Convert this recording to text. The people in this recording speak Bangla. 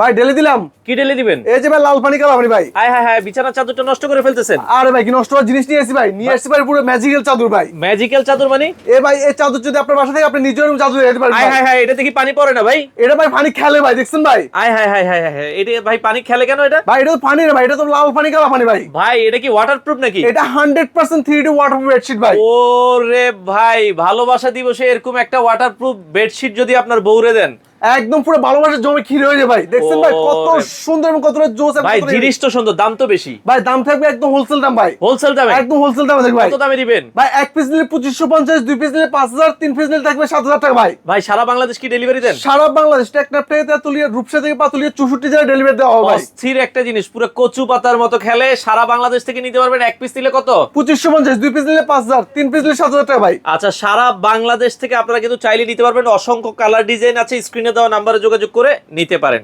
ভাই ঢেলে দিলাম। কি ঢেলে দিবেন? এই যে ভাই লাল পানি কালামানি ভাই। হায় হায় হায় বিছানার চাদরটা নষ্ট করে ফেলতেছেন। আরে ভাই কি নষ্ট হওয়ার জিনিস নিয়ে এসেছি ভাই নিয়ে এসেছি ভাই পুরো ম্যাজিক্যাল চাদর ভাই। ম্যাজিক্যাল চাদর মানে? এ ভাই এই চাদর যদি আপনার বাসা থেকে আপনি নিজের room চাদর রেখে পারেন হায়। হায় হায় এটা দেখি পানি পড়ে না ভাই। এটা ভাই পানি খেলে ভাই দেখছেন ভাই? হায় হায় হায় হায় হায় এটা ভাই পানি খেলে কেন এটা? ভাই এটা তো পানি না ভাই এটা তো লাল পানি কালা পানি ভাই। ভাই এটা কি ওয়াটারপ্রুফ নাকি? এটা hundred percent three D water bedsheet ভাই। ওরে ভাই ভালোবাসা দিবসে এরকম একটা ওয়াটারপ্রুফ বেডশিট যদি আপনার বউরে দেন একদম পুরো ভালোবাসার জমে ক্ষীর হয়ে যায় ভাই। দেখছেন ভাই কত সুন্দর এবং কতটা জোস ভাই জিনিস তো সুন্দর দাম তো বেশি। ভাই দাম থাকবে একদম হোলসেল দাম ভাই। হোলসেল দামে? একদম হোলসেল দামে থাকবে ভাই। কত দামে দিবেন? ভাই এক পিস নিলে পঁচিশশো পঞ্চাশ দুই পিস নিলে পাঁচ হাজার তিন পিস নিলে থাকবে সাত হাজার টাকা ভাই। ভাই সারা বাংলাদেশ কি ডেলিভারি দেন? সারা বাংলাদেশ টেকনাফ থেকে তেতুলিয়া রূপসা থেকে পাতুলিয়া চৌষট্টি জেলায় ডেলিভারি দেওয়া হবে ভাই। অস্থির একটা জিনিস পুরো কচু পাতার মতো খেলে সারা বাংলাদেশ থেকে নিতে পারবেন এক পিস নিলে কত? পঁচিশশো পঞ্চাশ দুই পিস নিলে পাঁচ হাজার তিন পিস নিলে সাত হাজার টাকা ভাই। আচ্ছা সারা বাংলাদেশ থেকে আপনারা কিন্তু চাইলে নিতে পারবেন। অসংখ্য কালার ডিজাইন আছে স্ক্রিনে দেওয়া নাম্বারে যোগাযোগ করে নিতে পারেন।